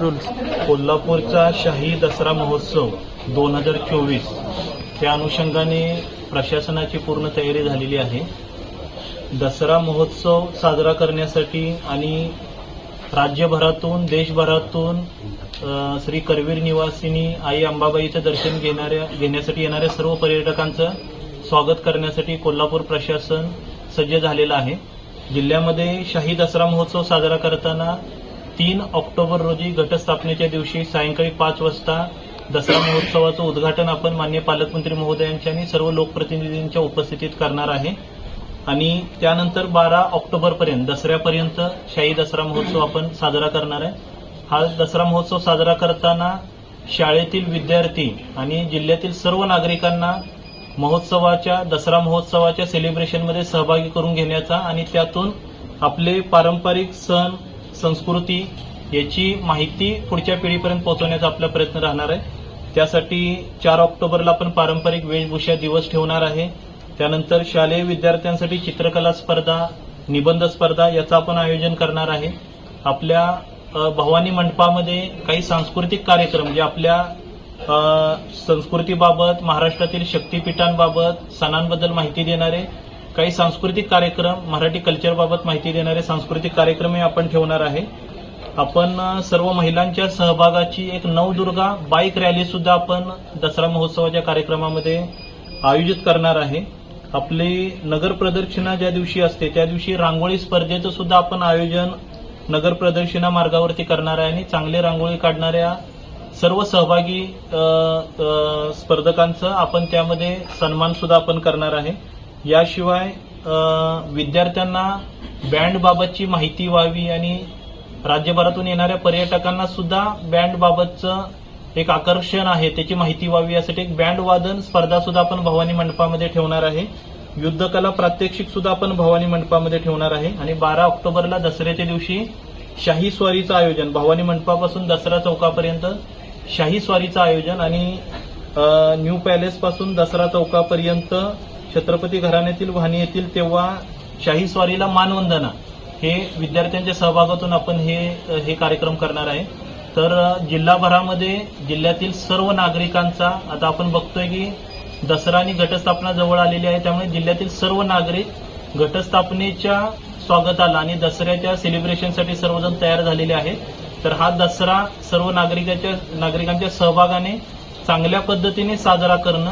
कोल्हापूरचा शाही दसरा महोत्सव दोन हजार चोवीस. त्या अनुषंगाने प्रशासनाची पूर्ण तयारी झालेली आहे. दसरा महोत्सव साजरा करण्यासाठी आणि राज्यभरातून देशभरातून श्री करवीर निवासिनी आई अंबाबाईचं दर्शन घेणाऱ्या घेण्यासाठी येणाऱ्या सर्व पर्यटकांचं स्वागत करण्यासाठी कोल्हापूर प्रशासन सज्ज झालेलं आहे. जिल्ह्यामध्ये शाही दसरा महोत्सव साजरा करताना तीन ऑक्टोबर रोजी घटस्थापनेच्या दिवशी सायंकाळी पाच वाजता दसरा महोत्सवाचं उद्घाटन आपण मान्य पालकमंत्री महोदयांच्या आणि सर्व लोकप्रतिनिधींच्या उपस्थितीत करणार आहे. आणि त्यानंतर बारा ऑक्टोबरपर्यंत दसऱ्यापर्यंत शाही दसरा महोत्सव आपण साजरा करणार आहे. हा दसरा महोत्सव साजरा करताना शाळेतील विद्यार्थी आणि जिल्ह्यातील सर्व नागरिकांना महोत्सवाच्या दसरा महोत्सवाच्या सेलिब्रेशनमध्ये सहभागी करून घेण्याचा आणि त्यातून आपले पारंपरिक सण संस्कृती याची माहिती पुढच्या पिढीपर्यंत पोहोचवण्याचा आपला प्रयत्न राहणार आहे. त्यासाठी चार ऑक्टोबरला आपण पारंपरिक वेशभूषा दिवस ठेवणार आहे. त्यानंतर शालेय विद्यार्थ्यांसाठी चित्रकला स्पर्धा निबंध स्पर्धा याचं आपण आयोजन करणार आहे. आपल्या भवानी मंडपामध्ये काही सांस्कृतिक कार्यक्रम जे आपल्या संस्कृतीबाबत महाराष्ट्रातील शक्तीपीठांबाबत सणांबद्दल माहिती देणारे काही सांस्कृतिक कार्यक्रम मराठी कल्चरबाबत माहिती देणारे सांस्कृतिक कार्यक्रमही आपण ठेवणार आहे. आपण सर्व महिलांच्या सहभागाची एक नवदुर्गा बाईक रॅली सुद्धा आपण दसरा महोत्सवाच्या कार्यक्रमामध्ये आयोजित करणार आहे. आपली नगर प्रदक्षिणा ज्या दिवशी असते त्या दिवशी रांगोळी स्पर्धेचं सुद्धा आपण आयोजन नगर प्रदक्षिणा मार्गावरती करणार आहे आणि चांगले रांगोळी काढणाऱ्या सर्व सहभागी स्पर्धकांचं आपण त्यामध्ये सन्मान सुद्धा आपण करणार आहे. याशिवाय विद्यार्थ्यांना बँडबाबतची माहिती व्हावी आणि राज्यभरातून येणाऱ्या पर्यटकांना सुद्धा बँडबाबतचं एक आकर्षण आहे त्याची माहिती व्हावी यासाठी एक बँड वादन स्पर्धा सुद्धा आपण भवानी मंडपामध्ये ठेवणार आहे. युद्धकला प्रात्यक्षिक सुद्धा आपण भवानी मंडपामध्ये ठेवणार आहे. आणि बारा ऑक्टोबरला दसऱ्याच्या दिवशी शाही स्वारीचं आयोजन भवानी मंडपापासून दसरा चौकापर्यंत शाही स्वारीचं आयोजन आणि न्यू पॅलेसपासून दसरा चौकापर्यंत छत्रपती घराण्यातील वाहनी येतील तेव्हा शाही स्वारीला मानवंदना. हे विद्यार्थ्यांच्या सहभागातून आपण हे हे कार्यक्रम करणार आहे. तर जिल्हाभरामध्ये जिल्ह्यातील सर्व नागरिकांचा आता आपण बघतोय की दसरा आणि घटस्थापना जवळ आलेली आहे त्यामुळे जिल्ह्यातील सर्व नागरिक घटस्थापनेच्या स्वागताला आणि दसऱ्याच्या सेलिब्रेशनसाठी सर्वजण तयार झालेले आहेत. तर हा दसरा सर्व नागरिकांच्या नागरिकांच्या सहभागाने चांगल्या पद्धतीने साजरा करणं